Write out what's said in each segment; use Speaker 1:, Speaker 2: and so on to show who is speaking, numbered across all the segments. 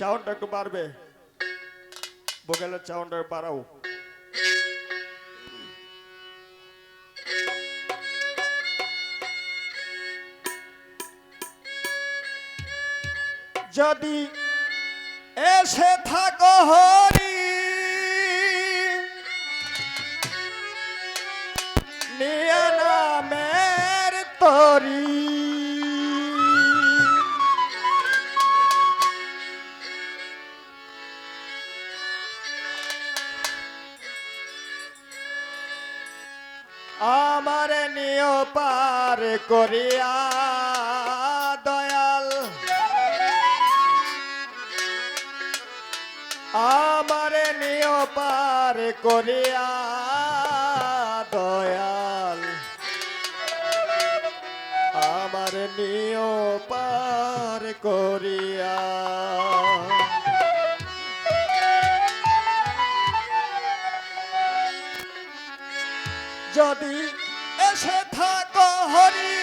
Speaker 1: চাউনটা একটু বাড়বে। বোকালের চাউনটা বাড়াও। যদি এসে থাকো হরি আমার নিয় পার করিয়া দয়াল। আমার নিয় পার করিয়া দয়াল। আমার নিয় পার করিয়া। যদি এসে থাকো হরি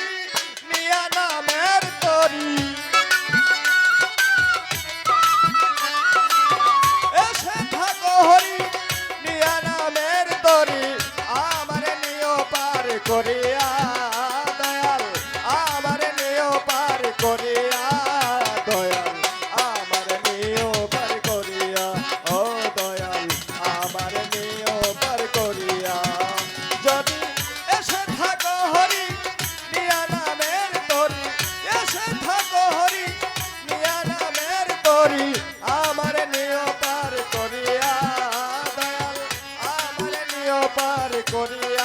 Speaker 1: পার করিয়া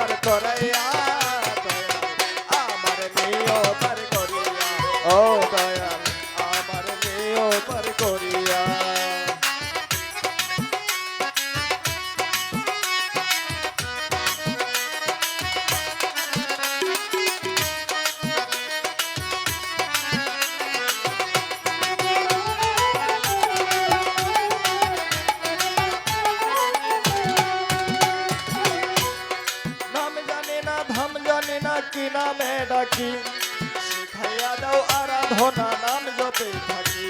Speaker 1: আর তরাইয়া ডাকি শিখাইয়া দাও আরাধনা নাম জপে থাকি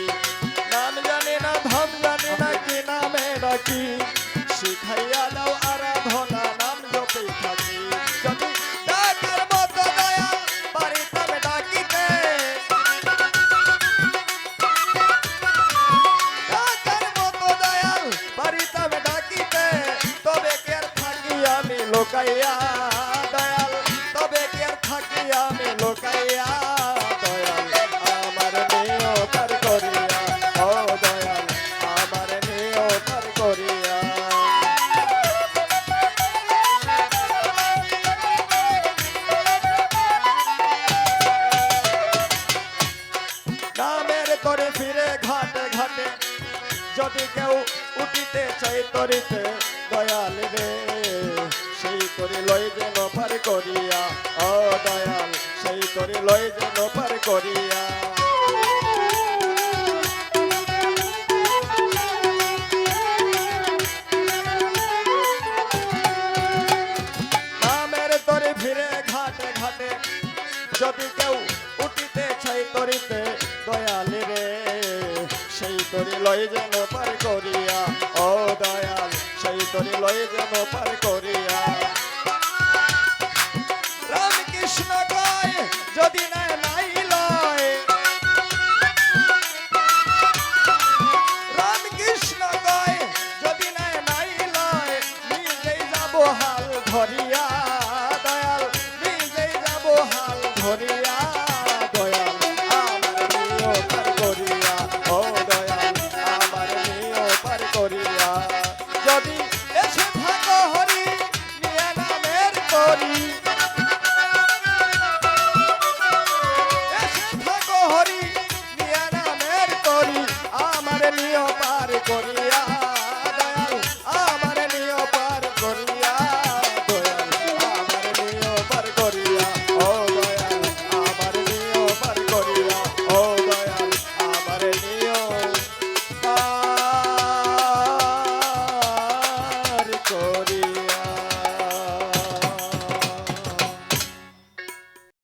Speaker 1: নাম জানি না ধাম জানি না কি নামে ডাকি শিখাইয়া দাও আরাধনা নাম জপে থাকি যদি ডাকার মতো দয়াল পারিতাম ডাকিতে ডাকার মতো দয়াল পারিতাম ডাকিতে তবে কে আর থাকি আমি লোকাইয়া নামের করে ফিরে ঘাটে ঘাটে। যদি কেউ উঠিতে চাই তরিতে দয়াল রে, সেই করি লই যেন পার করিয়া ও দয়াল, সেই করি লই যেন পার করিয়া। তরি লয় যেন পার করিয়া, ও দয়াল, সেই তরি লয় যেন পার করিয়া। রামকৃষ্ণ কয়, যদি নাই নাই যাব হাল ধরিয়া, দয়াল, নিজেই যাব হাল ধরিয়া।